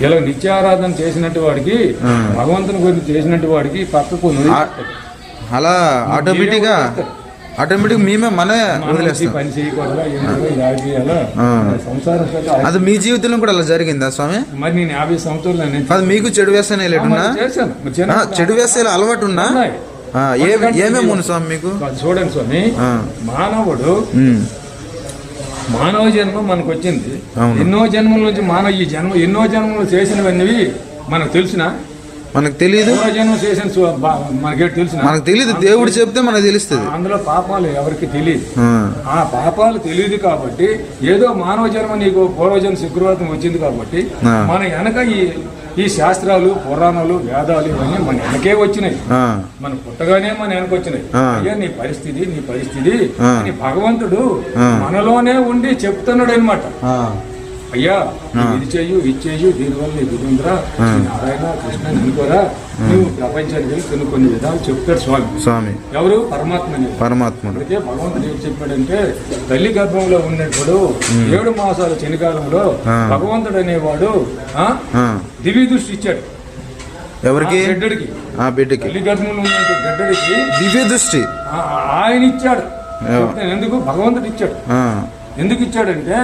ఇలా నిత్యారాధన చేసినట్టు వాడికి భగవంతుని గురించి చేసినట్టు వాడికి పక్కకు అలా ఆటోమేటిక్గా ఆటోమేటిక్ మేమే మనమే మనం వదిలేస్తాం. అది మీ జీవితంలో కూడా అలా జరిగిందా స్వామి? మరి నేను యాభై సంవత్సరాలు అది మీకు చెడు ఆ, చిన్నప్పుడు చెడు వ్యసనాలు అలవాటు ఉన్నా? ఏమేమి ఉంది స్వామి మీకు? చూడండి స్వామి. మానవుడు మానవ జన్మ మనకు వచ్చింది. ఎన్నో జన్మల నుంచి మానవ ఈ జన్మ ఎన్నో జన్మలు చేసినవన్నీ మనకు తెలిసిన? మనకు తెలియదు మనకేం తెలియదు దేవుడు చెప్తే మనకు తెలుస్తుంది. అందులో పాపాలు ఎవరికి తెలియదు ఆ, పాపాలు తెలియదు కాబట్టి ఏదో మానవ జన్మ నీకు పూర్వజన్మ శుక్రవాతం వచ్చింది కాబట్టి. మన వెనక ఈ ఈ శాస్త్రాలు పురాణాలు వేదాలు ఇవన్నీ మన వెనకే వచ్చినాయి మన పుట్టగానే మన వెనక వచ్చినాయి. అయ్యా నీ పరిస్థితి నీ పరిస్థితి. అని భగవంతుడు. మనలోనే ఉండి చెప్తున్నాడు అనమాట అయ్యా ఇది చెయ్యు ఇది చెయ్యు దీనివల్ల నీకు ఉందిరా నారాయణ కృష్ణ అనుకోరా నువ్వు ప్రపంచానికి వెళ్ళి కొన్ని కొన్ని విధాలు చెప్తాడు స్వామి. స్వామి. ఎవరు? పరమాత్మని. పరమాత్ముడు. అందుకే భగవంతుడు ఏం చెప్పాడంటే తల్లి గర్భంలో ఉన్నప్పుడు ఏడు మాసాల చలికాలంలో. భగవంతుడు అనేవాడు దివ్య దృష్టి ఇచ్చాడు. ఎవరికి? ఆ గడ్డడికి ఆ బిడ్డకి. తల్లి గర్భంలో ఉన్న గడ్డడికి దివ్య దృష్టి. ఆయన ఇచ్చాడు ఎందుకు? భగవంతుడు ఇచ్చాడు ఎందుకు ఇచ్చాడంటే.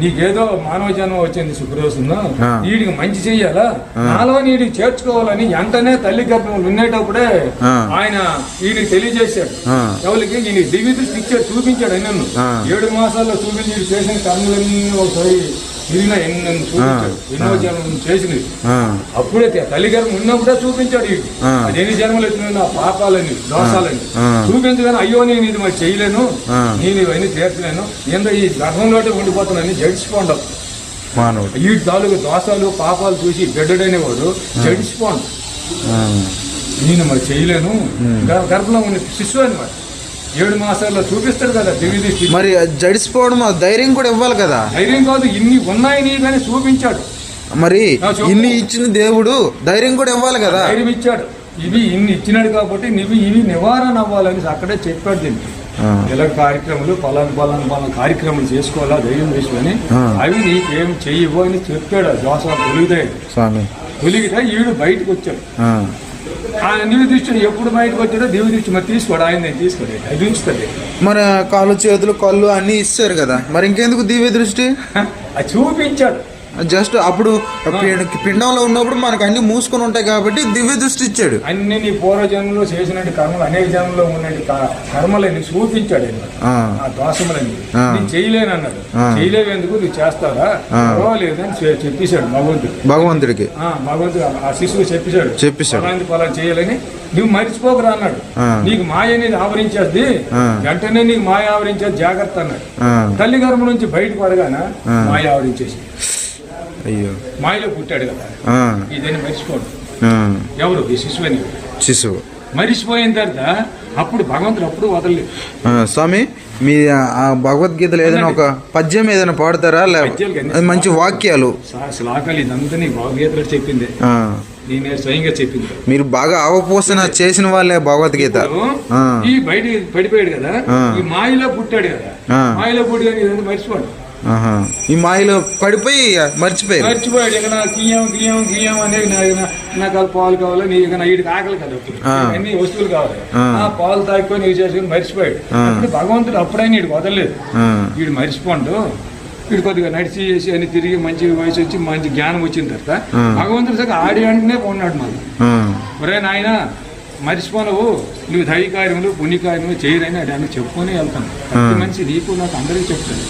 నీకేదో మానవ జన్మ వచ్చింది శుక్రవస్తుందో ఆ. వీడికి మంచి చెయ్యాలా నాలో నీడికి చేర్చుకోవాలని వెంటనే తల్లి గర్భంలో ఉండేటప్పుడే. ఆయన వీడికి తెలియజేశాడు. ఎవరికి ఈయన దివ్య దృష్టి ఇచ్చాడు చూపించాడు అన్నను ఆ. ఏడు మాసాల్లో చూపించి చేసిన కర్మలన్నీ ఒకసారి తిరిగిన ఎన్నో చూపించాడు ఎన్నో జన్మలు చేసినవి. అప్పుడే తల్లి గర్భం ఉన్నప్పుడే చూపించాడు ఎన్ని జన్మలు ఎత్తున్నా నా పాపాలని దోషాలని. ఆ. చూపించగానే అయ్యో నేను ఇది మరి చేయలేను. నేను ఇవన్నీ తీర్చలేను ఏందో ఈ గర్భంలోనే ఉండిపోతున్నానని జడిచిపోండు మానవుడు. ఈ తాలూకు దోషాలు పాపాలు చూసి బిడ్డడనేవాడు జడిచిపోండు నేను మరి చేయలేను. గర్- గర్భంలో ఉన్న శిశువు అనమాట ఏడు మాసాల్లో చూపిస్తాడు కదా దివ్య దృష్టి మరి అది జడిసిపోవడం ధైర్యం కూడా ఇవ్వాలి కదా? ధైర్యం కాదు ఇన్ని ఉన్నాయి నీ కానీ చూపించాడు. మరి. ఇన్ని ఇచ్చిన దేవుడు ధైర్యం కూడా ఇవ్వాలి కదా? ధైర్యం ఇచ్చాడు. ఇవి ఇన్ని ఇచ్చినాడు కాబట్టి నువ్వు ఇవి నివారణ అవ్వాలని అక్కడే చెప్పాడు దీనికి ఆ, ఇలా కార్యక్రమాలు పలానా పలానా పలానా కార్యక్రమాలు చేసుకోవాలా ధైర్యం చేసుకొని. అవి నీకేం చెయ్యవు అని చెప్పాడు దోశ తొలిగితే తొలిగితే ఈడు బయటకు వచ్చాడు. ఆ, ఆ దివ్య దృష్టి ఎప్పుడు బయటకు వచ్చాడో దివ్య దృష్టి మరి తీసుకోడు ఆయన నేను తీసుకోడు అది ఉంచుతుంది మరి కాళ్ళు చేతులు కళ్ళు అన్ని ఇచ్చారు కదా మరి ఇంకెందుకు దివ్య దృష్టి? అది చూపించాడు. జస్ట్ అప్పుడు పిండంలో ఉన్నప్పుడు మనకు అన్ని మూసుకొని ఉంటాయి కాబట్టి దివ్య దృష్టి ఇచ్చాడు అన్ని నీ పూర్వజన్మలో చేసినట్టు కర్మలు అనేక జన్మలో ఉన్నట్టు క- కర్మలని చూపించాడు. ఆ, దోషములని. నేను చేయలేను అన్నాడు ఆ. చేయలేవు ఎందుకు నువ్వు. పర్వాలేదు అని చెప్పేశాడు భగవంతుడు భగవంతుడికి ఆ, భగవంతుడు ఆ- శిశువు చెప్పేశాడు చెప్పేశాడు. ఫలానా చేయాలని నువ్వు మర్చిపోకరా అన్నాడు. నీకు మాయ అనేది ఆవరించేది. వెంటనే నీకు మాయ ఆవరించేది జాగ్రత్త అన్నాడు తల్లి గర్భం నుంచి బయటకు పడగాన ఆ. మాయ ఆవరించేసి అయ్యో. మాయలో పుట్టాడు కదా. ఇదని మర్చిపోడు ఎవరు? ఈ శిశువు. మరిచిపోయిన తర్వాత అప్పుడు భగవంతుడు అప్పుడు వదలలేదు. స్వామి మీ ఆ- భగవద్గీతలో ఏదైనా ఒక పద్యం ఏదైనా పాడతారా? లే పద్యాలు కానీ- అది మంచి వాక్యాలు. శ్లాకాలు ఇదంతా నీ భావగీతలో చెప్పిందే. నేనే స్వయంగా చెప్పింది. మీరు బాగా అవపోసన చేసిన వాళ్ళే భగవద్గీత. ఈ బయట పడిపోయాడు కదా. ఈ మాయలో పుట్టాడు కదా. మాయలో పుట్టి కానీ మర్చిపోడు. ఈ మాయలో పడిపోయి మర్చిపోయారు. మర్చిపోయాడు. ఇక నా గియ్యం గియ్యం గియ్యం అనేది నాకు ఆ పాలు కావాలి నీ ఇక నా వీడికి ఆకలి కదా. అన్ని వస్తువులు కావాలి. ఆ. పాలు తాక్కుని నీకు చేసుకుని మర్చిపోయాడు. భగవంతుడు అప్పుడైనా వీడికి వదలలేదు. వీడు మర్చిపోండు. వీడు కొద్దిగా నడిచి చేసి అని తిరిగి మంచి వయసు వచ్చి మంచి జ్ఞానం వచ్చిన తర్వాత. భగవంతుడు సగం ఆడి అంటనే ఉన్నాడు మళ్ళీ. ఒరే నాయన మర్చిపోనవు నువ్వు దైవకార్యములు పుణ్యకార్యములు చేయరని అది అని చెప్పుకొని వెళ్తాను ప్రతి మనిషి నీకు నాకు అందరికీ చెప్తాను.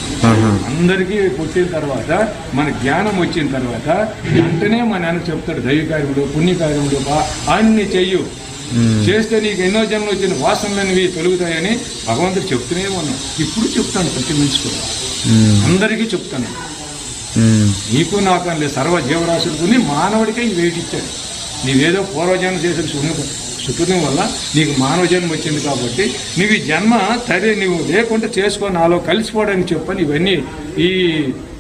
అందరికీ పుట్టిన తర్వాత మన జ్ఞానం వచ్చిన తర్వాత వెంటనే మా నాన్న చెప్తాడు దైవకార్యములు పుణ్యకార్యములు బా అన్ని చెయ్యు. చేస్తే నీకు ఎన్నో జన్మలు వచ్చిన వాసనలనివి తొలుగుతాయని భగవంతుడు చెప్తూనే ఉన్నాడు. ఇప్పుడు చెప్తాను ప్రతి మనిషి కూడా. అందరికీ చెప్తాను. నీకు నాకు అని లేదు సర్వ జీవరాశులకుని మానవుడికే ఇచ్చాడు నీవేదో పూర్వజన్మ చేసిన సున్న సుకృతం వల్ల నీకు మానవ జన్మ వచ్చింది కాబట్టి నీవు ఈ జన్మ సరే నువ్వు లేకుండా చేసుకో నాలో కలిసిపోవడానికి చెప్పని ఇవన్నీ ఈ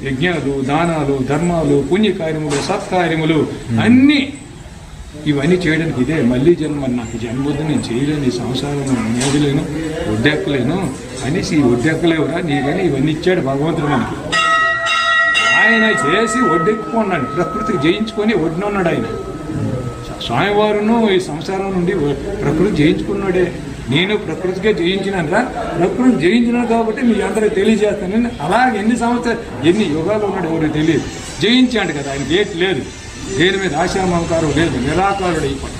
యజ్ఞాలు దానాలు ధర్మాలు పుణ్యకార్యములు సత్కార్యములు అన్నీ ఇవన్నీ చేయడానికి ఇదే. మళ్ళీ జన్మ నాకు జన్మ వద్దు నేను చేయలేను ఈ సంసారం నేదలేను ఒడ్డెక్కలేను అనేసి ఈ ఒడ్డెక్కలేవురా నీ కానీ ఇవన్నీ ఇచ్చాడు భగవంతుడు మనకి. ఆయన ఆయన చేసి ఒడ్డెక్కుకున్నాడు ప్రకృతికి జయించుకొని ఒడ్డునున్నాడు ఆయన. స్వామివారును ఈ సంసారం నుండి ప్రకృతి జయించుకున్నాడే. నేను ప్రకృతికే జయించినరా ప్రకృతి జయించినాను కాబట్టి మీ అందరికి తెలియజేస్తానని అలాగే ఎన్ని సంవత్సరాలు ఎన్ని యుగాలు ఉన్నాడు ఎవరికి తెలియదు. జయించాడు కదా ఆయన గేట్ లేదు. దేని మీద ఆశామకారం లేదు. నిరాకారుడు అయిపోయి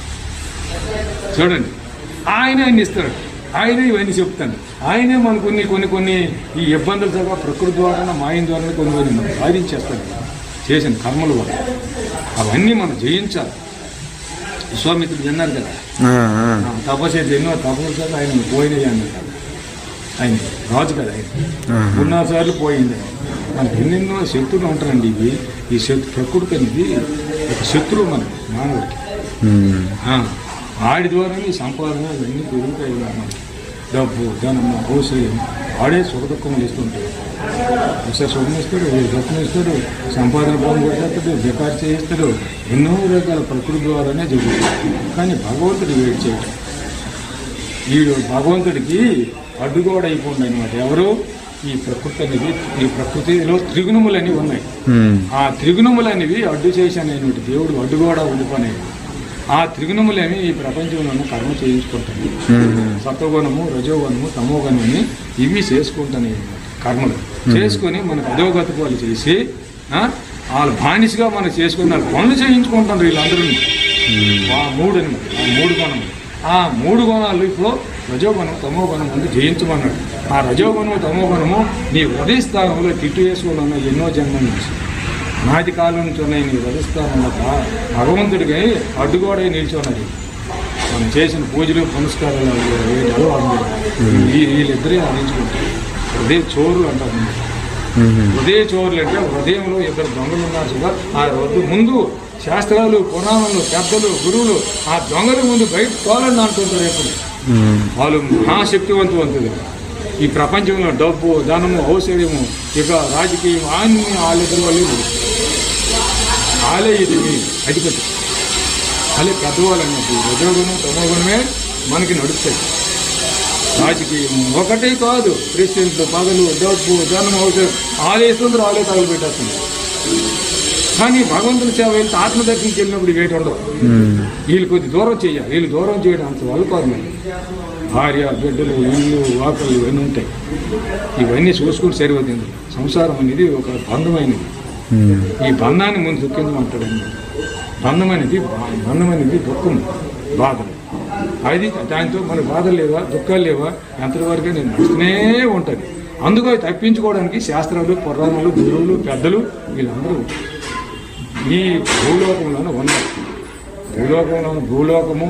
చూడండి. ఆయనే అన్ని ఇస్తాడు. ఆయనే ఇవన్నీ చెప్తాను. ఆయనే మనకు కొన్ని కొన్ని కొన్ని ఈ ఇబ్బందులు తప్ప ప్రకృతి ద్వారా మాయం ద్వారా కొన్ని కొన్ని మనం సాధించేస్తాడు. చేసిన కర్మలు వల్ల. అవన్నీ మనం జయించాలి. విశ్వామిత్రుడు విన్నారు కదా. తపస్సు ఎన్నో తపస్సు సార్లు ఆయన పోయినాయి అన్నారు కదా. ఆయన రాజు కదా ఆయన. ఆహా. ఉన్న సార్లు పోయింది. మనకి ఎన్నెన్నో శత్రువులు ఉంటారండి ఇవి. ఈ శత్రు ప్రకృతి అనేది ఒక శత్రువు మనకి మానవుడికి. ఆడి ద్వారానే ఈ సంపాదన ఇవన్నీ పెరుగుతాయి మనకి. డబ్బు ధనము హౌసయం ఆడే సుఖ దుఃఖములు దుఃఖం ఇస్తాడు సంపాదన భూమి కొట్టేస్తాడు బెకార్ చేయిస్తాడు. ఎన్నో రకాల ప్రకృతి ద్వారానే జరుగుతుంది. కానీ భగవంతుడు వెయిట్ చేయటం వీడు భగవంతుడికి అడ్డుగోడ అయిపోయింది అనమాట ఎవరు? ఈ ప్రకృతి అనేది ఈ ప్రకృతిలో త్రిగుణములు ఉన్నాయి. ఉమ్. ఆ త్రిగుణములు అనేవి అడ్డు చేశానైనటువంటి దేవుడు అడ్డుగోడ ఉండిపోయినాయి ఆ త్రిగుణములేమి ఈ ప్రపంచంలోనూ కర్మ చేయించుకుంటాయి ఉమ్. సత్వగుణము రజోగుణము తమోగుణము ఇవి చేసుకుంటాయి కర్మలు. చేసుకొని మనకు అధోగతి పాలు చేసి వాళ్ళ బానిసగా మనం చేసుకుని వాళ్ళ పనులు చేయించుకుంటారు వీళ్ళందరూ. ఆ మూడు ఆ మూడు గుణములు ఆ మూడు గుణాలు ఇప్పుడు రజోగుణం తమో గుణం ముందు జయించమన్నాడు. ఆ రజోగుణము తమో గుణము నీ హృదయ స్థానంలో తిట్టు వేసుకోవాలన్న ఎన్నో జన్మల నుంచి. నాటి కాలం నుంచి ఉన్నాయి నీ హృదయ స్థానంలో భగవంతుడికి అడ్డుగోడై నిల్చున్నది. మనం చేసిన పూజలు పునస్కారాలు వీళ్ళిద్దరే అందించుకుంటారు హృదయ చోరులు అంటారు. హృదయ చోరులు అంటే హృదయంలో ఇద్దరు దొంగలు ఉన్నారు కదా ఆ వద్దు ముందు శాస్త్రాలు పురాణాలు పెద్దలు గురువులు ఆ దొంగల ముందు బయట తోలండి అంటుంటారు ఎప్పుడు. వాళ్ళు మహాశక్తివంతులు ఈ ప్రపంచంలో డబ్బు ధనము ఔషధము ఇక రాజకీయం అన్ని వాళ్ళిద్దరు వాళ్ళు వాళ్ళే ఇది అధిపతి. వాళ్ళే పెద్దవాళ్ళు అన్నట్టు రజోగుణం తమోగుణమే మనకి నడుస్తాయి. రాజకీయం ఒకటే కాదు. ప్రెసిడెంట్లు పగలు డబ్బు ధనం ఔషధం ఆలేస్తుండ్రు ఆలే తగలు పెట్టేస్తుంది కానీ భగవంతుని సేవ వెళ్తే ఆత్మదర్శనకి వెళ్ళినప్పుడు వేటి ఉండవు. ఉమ్. వీళ్ళు కొద్ది దూరం చేయాలి. వీళ్ళు దూరం చేయడం అంత వాళ్ళు కాదు మరి. భార్య బిడ్డలు ఇల్లు వాకలు ఇవన్నీ ఉంటాయి. ఇవన్నీ చూసుకుంటే సరిపోతుంది. సంసారం అనేది ఒక బంధమైనది. ఉమ్. ఈ బంధాన్ని ముందు దుఃఖించమంటాడు బంధం అనేది దుఃఖం బాధలు అది దాంతో మన బాధలు లేవా దుఃఖాలు లేవా ఎంతవరకు నేను నడుస్తూనే ఉంటుంది అందుకు తప్పించుకోవడానికి శాస్త్రాలు పురాణాలు గురువులు పెద్దలు వీళ్ళందరూ ఈ భూలోకంలోనే ఉన్నారు. భూలోకంలో భూలోకము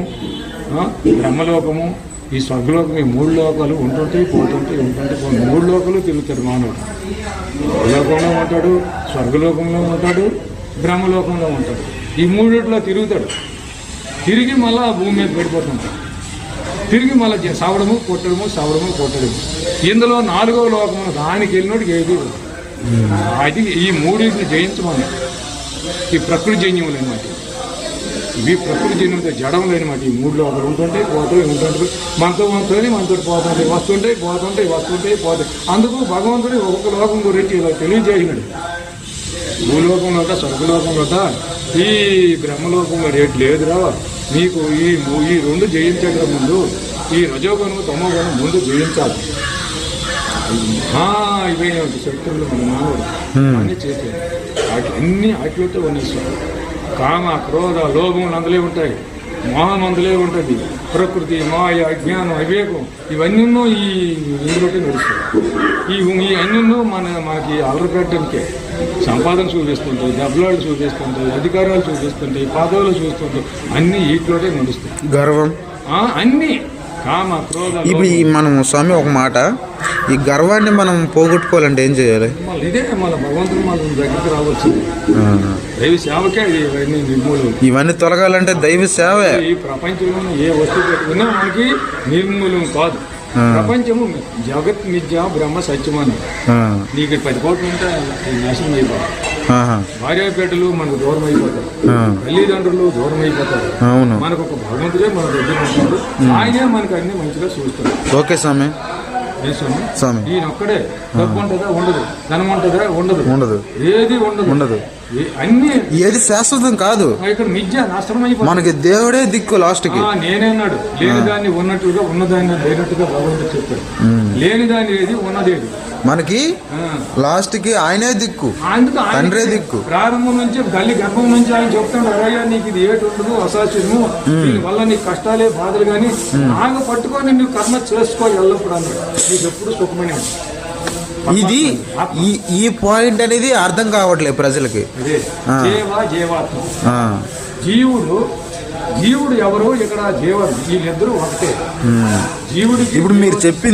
బ్రహ్మలోకము ఈ స్వర్గలోకం ఈ మూడు లోకాలు ఉంటుంటాయి పోతుంటాయి ఉంటుంటాయి మూడు లోకాలు తిరుగుతాడు మానవుడు. భూలోకంలో ఉంటాడు స్వర్గలోకంలో ఉంటాడు బ్రహ్మలోకంలో ఉంటాడు. ఈ మూడిట్లో తిరుగుతాడు. తిరిగి మళ్ళా భూమి మీద పడిపోతుంటాడు తిరిగి మళ్ళీ జ- సావడము కొట్టడము సావడము కొట్టడము. ఇందులో నాలుగవ లోకం దానికి వెళ్ళినోడికి ఏది అది ఈ మూడింటిని జయించమని. ఈ ప్రకృతి జన్యములు అనమాట. ఇవి ప్రకృతి జన్యములతో జడములు లేనమాట. ఈ మూడు లోపల ఉంటుంటాయి పోతాయి ఉంటుంటాయి. మనతో మనతోనే మనతో పోతుంటాయి వస్తుంటాయి పోతుంటాయి వస్తుంటాయి పోతాయి. అందుకు భగవంతుడు ఒక్కొక్క లోకం గురించి ఇలా తెలియజేసినాడు. భూలోకంలో స్వర్గలోకంలో ఈ బ్రహ్మలోకంలో రేటు లేదురా. మీకు ఈ ఈ రెండు జయించగల ముందు ఈ రజోగుణము తమోగుణం ముందు జయించాలి. ఆ, ఇవే ఉంటాయి శక్తులు మన మానవుడు. అన్ని చేసేది వాటి అన్ని వాటితో ఉన్నేశ్వరు కామ క్రోధ లోభం అందులో ఉంటాయి. మోహం అందులో ఉంటుంది. ప్రకృతి మాయ అజ్ఞానం అవివేకం ఇవన్నీ ఈ ఇందులోనే నడుస్తాయి. ఈ ఈ అన్నీ మన మనకి అలరపెట్టడానికే సంపాదన చూపిస్తుంటాయి దెబ్బలాలు చూపిస్తుంటాయి అధికారాలు చూపిస్తుంటాయి పదవులు చూస్తుంటాయి. అన్నీ వీటిలోనే నడుస్తాయి. గర్వం. అన్నీ. కామ క్రోధ ఇప్పుడు ఈ. మనం స్వామి ఒక మాట ఈ గర్వాన్ని మనం పోగొట్టుకోవాలంటే ఏం చేయాలి? ఇదే మన భగవంతుడు మన దగ్గరికి ఆ. దైవ సేవకే ఇవన్నీ నిర్మూలం ఇవన్నీ తొలగాలంటే దైవ సేవే. ఈ ప్రపంచంలో ఏ వస్తువు పెట్టుకున్నా మనకి నిర్మూలం కాదు. ప్రపంచము జగత్ మిథ్య బ్రహ్మ సత్యమని. నీకు పది కోట్లు ఉంటే నాశనం ఆహా. భార్యాపేటలు మనకు దూరం అయిపోతారు. తల్లిదండ్రులు దూరం అయిపోతారు. అవును. మనకు ఒక భగవంతుడే మన దగ్గర ఉంటాడు. ఆయనే మనకు అన్ని మంచిగా చూస్తాడు. ఓకే స్వామి. స్వామి. ఈయన ఒక్కడే. డబ్బు ఉంటుందా ఉండదు. ధనం ఉంటుందా ఉండదు. ఉండదు. ఏది ఉండదు. ఉండదు. అన్ని ఏది శాశ్వతం కాదు. ఇక్కడ మిథ్య నాశనం మనకి దేవుడే దిక్కు లాస్ట్కి. ఆ, నేనేనాడు లేని దాన్ని ఉన్నట్టుగా ఉన్నదాన్ని లేనట్టుగా భగవంతుడు చెప్పాడు. లేని దాన్ని ఏది ఉన్నదేది. మనకి ఆ. లాస్ట్కి ఆయనే దిక్కు. తండ్రే దిక్కు. ప్రారంభం నుంచి తల్లి గర్భం నుంచి ఆయన చెప్తాడు అరయ్యా నీకు ఇది ఏటి ఉండదు అసాధ్యము. వల్ల నీకు కష్టాలే బాధలు కానీ నాకు పట్టుకొని నువ్వు కర్మ చేసుకో ఎల్లప్పుడు అన్నాడు. నీకు ఎప్పుడు సుఖమని. ఇది ఈ ఈ పాయింట్ అనేది అర్థం కావట్లేదు ప్రజలకి. జీవుడు జీవుడు ఎవరు ఇక్కడ జీవ వీళ్ళిద్దరూ ఒకటే. జీవుడికి ఇప్పుడు మీరు చెప్పి